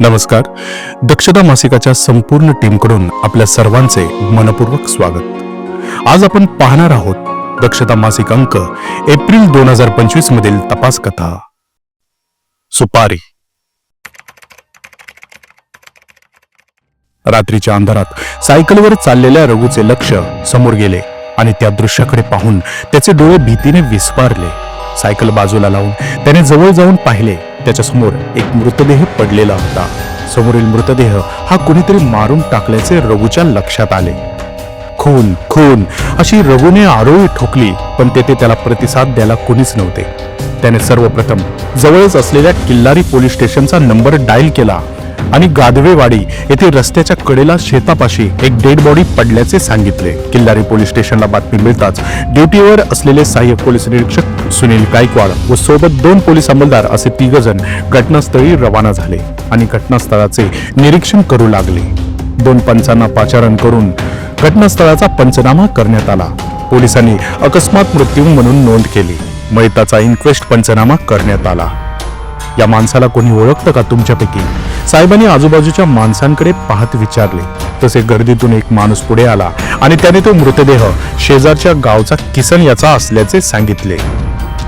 नमस्कार. दक्षता मासिकाच्या संपूर्ण टीमकडून आपल्या सर्वांचे मनपूर्वक स्वागत. आज आपण पाहणार आहोत दक्षता मासिक अंक एप्रिल दोन हजार पंचवीस मधील तपास कथा सुपारी. रात्रीच्या अंधारात सायकलवर चाललेल्या रघुचे लक्ष समोर गेले आणि त्या दृश्याकडे पाहून त्याचे डोळे भीतीने विस्पारले सायकल बाजूला लावून त्याने जवळ जाऊन पाहिले. त्याच्यासमोर एक मृतदेह पडलेला होता. समोरील मृतदेह हा कुणीतरी मारून टाकल्याचे रघुच्या लक्षात आले. खून खून! अशी रघुने आरोळी ठोकली पण तेथे त्याला प्रतिसाद द्यायला कुणीच नव्हते. त्याने सर्वप्रथम जवळच असलेल्या किल्लारी पोलीस स्टेशनचा नंबर डायल केला. आणि गादवेवाडी येथे रस्त्याच्या कडेला शेतापाशी एक डेड बॉडी पडल्याचे सांगितले. किल्लारी पोलीस स्टेशनला बातमी मिळताच ड्युटीवर असलेले सहाय्यक पोलीस निरीक्षक सुनील गायकवाड व सोबत दोन पोलीस अंमलदार असे तिघ जण घटनास्थळी रवाना झाले आणि घटनास्थळाचे निरीक्षण करू लागले. दोन पंचांना पाचारण करून घटनास्थळाचा पंचनामा करण्यात आला. पोलिसांनी अकस्मात मृत्यू म्हणून नोंद केली. मयताचा इन्क्वेस्ट पंचनामा करण्यात आला. या माणसाला कोणी ओळखतं का तुमच्यापैकी? साहेबांनी आजूबाजूच्या माणसांकडे पाहत विचारले. तसे गर्दीतून एक माणूस पुढे आला आणि त्याने तो मृतदेह शेजारच्या गावचा किसन याचा असल्याचे सांगितले.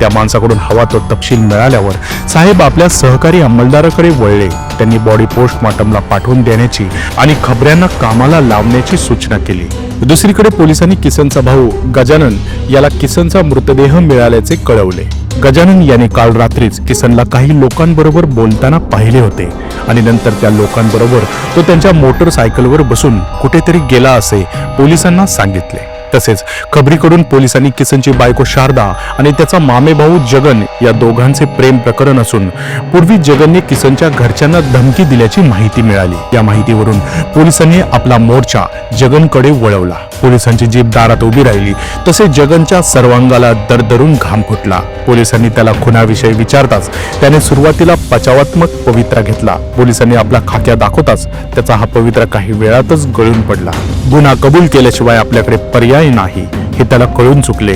त्या माणसाकडून हवा तो तपशील मिळाल्यावर साहेब आपल्या सहकारी अंमलदाराकडे वळले. त्यांनी बॉडी पोस्टमॉर्टमला पाठवून देण्याची आणि खबऱ्यांना कामाला लावण्याची सूचना केली. दुसरीकडे पोलिसांनी किसनचा भाऊ गजानन याला किसनचा मृतदेह मिळाल्याचे कळवले. गजानन याने काल रात्रीच किसनला काही लोकांबरोबर बोलताना पाहिले होते आणि नंतर त्या लोकांबरोबर तो त्यांच्या मोटरसायकलवर बसून कुठेतरी गेला असे पोलिसांना सांगितले. तसेच खबरीकडून पोलिसांनी किसनची बायको शारदा आणि त्याचा मामेभाऊ जगन या दोघांचे प्रेम प्रकरण असून पूर्वी जगनने किसनच्या घरच्यांना धमकी दिल्याची माहिती मिळाली. या माहितीवरून पोलिसांनी आपला मोर्चा जगनकडे वळवला. पोलिसांची जीप दारात उभी राहिली. तसे जगनच्या सर्वांगाला दरदरून घाम फुटला. पोलिसांनी त्याला खुनाविषयी विचारताच त्याने सुरुवातीला पचावात्मक पवित्रा घेतला. पोलिसांनी आपला खाक्या दाखवताच त्याचा हा पवित्रा काही वेळातच गळून पडला. गुन्हा कबूल केल्याशिवाय आपल्याकडे पर्याय नाही हे त्याला कळून चुकले.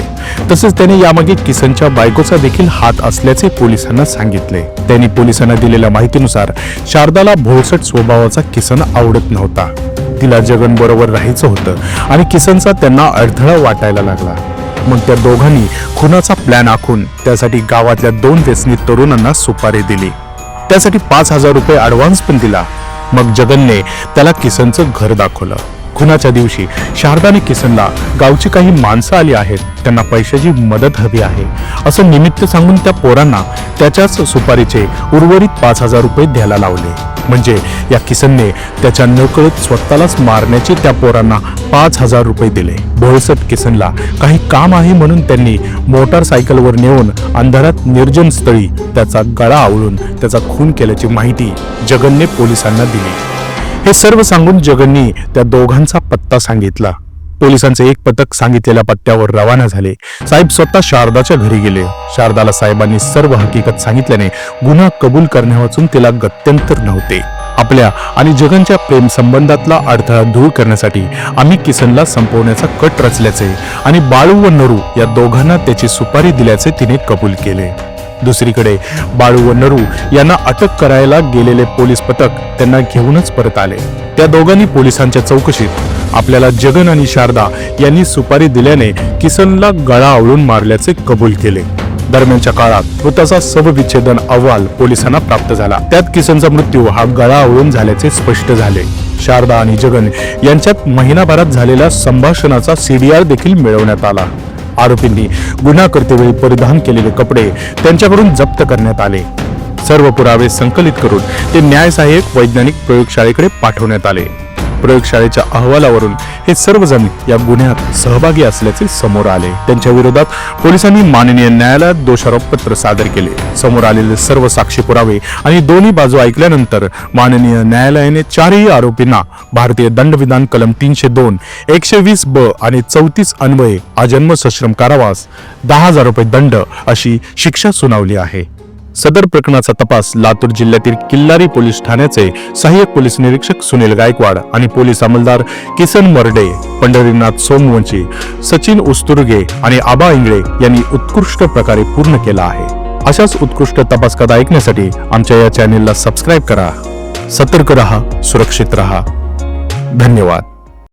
तसेच त्याने यामागे किसनच्या बायकोचा देखील हात असल्याचे पोलिसांना सांगितले. त्यांनी पोलिसांना दिलेल्या माहितीनुसार शारदाला भोळसट स्वभावाचा किसन आवडत नव्हता. तिला जगन बरोबर राहायचं होतं आणि किसनचा त्यांना अडथळा वाटायला लागला. मग त्या दोघांनी खुनाचा प्लॅन आखून त्यासाठी गावातल्या दोन व्यसनी तरुणांना सुपारी दिली. त्यासाठी पाच हजार रुपये ऍडव्हान्स पण दिला. मग जगनने त्याला किसनचं घर दाखवलं. खुनाच्या दिवशी शारदाने किसनला गावची काही माणसं आली आहेत. त्यांना पैशाची मदत हवी आहे. असं निमित्त सांगून त्या पोरांना त्याच्याच सुपारीचे उर्वरित पाच हजार रुपये द्यायला लावले. म्हणजे या किसनने त्याच्या नकळत स्वतःलाच मारण्याचे त्या पोरांना पाच हजार रुपये दिले. भोळसट किसनला काही काम आहे म्हणून त्यांनी मोटारसायकलवर नेऊन अंधारात निर्जन स्थळी त्याचा गळा आवळून त्याचा खून केल्याची माहिती जगनने पोलिसांना दिली. हे सर्व सांगून जगननी त्या दोघांचा पत्ता सांगितला. पोलिसांचे एक पथक सांगितलेल्या पत्त्यावर रवाना झाले. साहेब स्वतः शारदाच्या घरी गेले. शारदाला साहेबांनी सर्व हकीकत सांगितल्याने गुन्हा कबूल करण्यावाचून तिला गत्यंतर नव्हते. आपल्या आणि जगनच्या प्रेम संबंधातला अडथळा दूर करण्यासाठी आम्ही किसनला संपवण्याचा कट रचल्याचे आणि बाळू व नरू या दोघांना त्याची सुपारी दिल्याचे तिने कबूल केले. दुसरीकडे बाळू व नरू यांना अटक करायला गेलेले पोलीस पथक त्यांना घेऊनच परत आले. त्या दोघांनी पोलिसांच्या चौकशीत आपल्याला जगन आणि शारदा यांनी सुपारी दिल्याने किसनला गळा आवळून मारल्याचे कबूल केले. दरम्यानच्या काळात मृताचा सबविच्छेदन अहवाल पोलिसांना प्राप्त झाला. त्यात किसनचा मृत्यू हा गळा आवळून झाल्याचे स्पष्ट झाले. शारदा आणि जगन यांच्यात महिनाभरात झालेल्या संभाषणाचा सीडीआर देखील मिळवण्यात आला. आरोपींनी गुन्हा करतेवेळी परिधान केलेले कपडे त्यांच्याकडून जप्त करण्यात आले. सर्व पुरावे संकलित करून ते न्यायसहाय्यक वैज्ञानिक प्रयोगशाळेकडे पाठवण्यात आले. प्रयोगशाळेच्या अहवालावरून हे सर्वजण या गुन्ह्यात सहभागी असल्याचे समोर आले. त्यांच्या विरोधात पोलिसांनी माननीय न्यायालयात दोषारोपपत्र सादर केले. समोर आलेले सर्व साक्षी पुरावे आणि दोन्ही बाजू ऐकल्यानंतर माननीय न्यायालयाने चारही आरोपींना भारतीय दंडविधान कलम तीनशे दोन एकशे वीस ब आणि चौतीस अन्वये आजन्म सश्रम कारावास दहा हजार रुपये दंड अशी शिक्षा सुनावली आहे. सदर प्रकरणाचा तपास लातूर जिल्ह्यातील किल्लारी पोलीस ठाण्याचे सहाय्यक पोलीस निरीक्षक सुनील गायकवाड आणि पोलीस अंमलदार किसन मर्डे पंढरीनाथ सोमवंशी सचिन उस्तुर्गे आणि आबा इंगळे यांनी उत्कृष्ट प्रकारे पूर्ण केला आहे. अशाच उत्कृष्ट तपास कथा ऐकण्यासाठी आमच्या या चॅनेलला सबस्क्राईब करा. सतर्क रहा सुरक्षित रहा. धन्यवाद.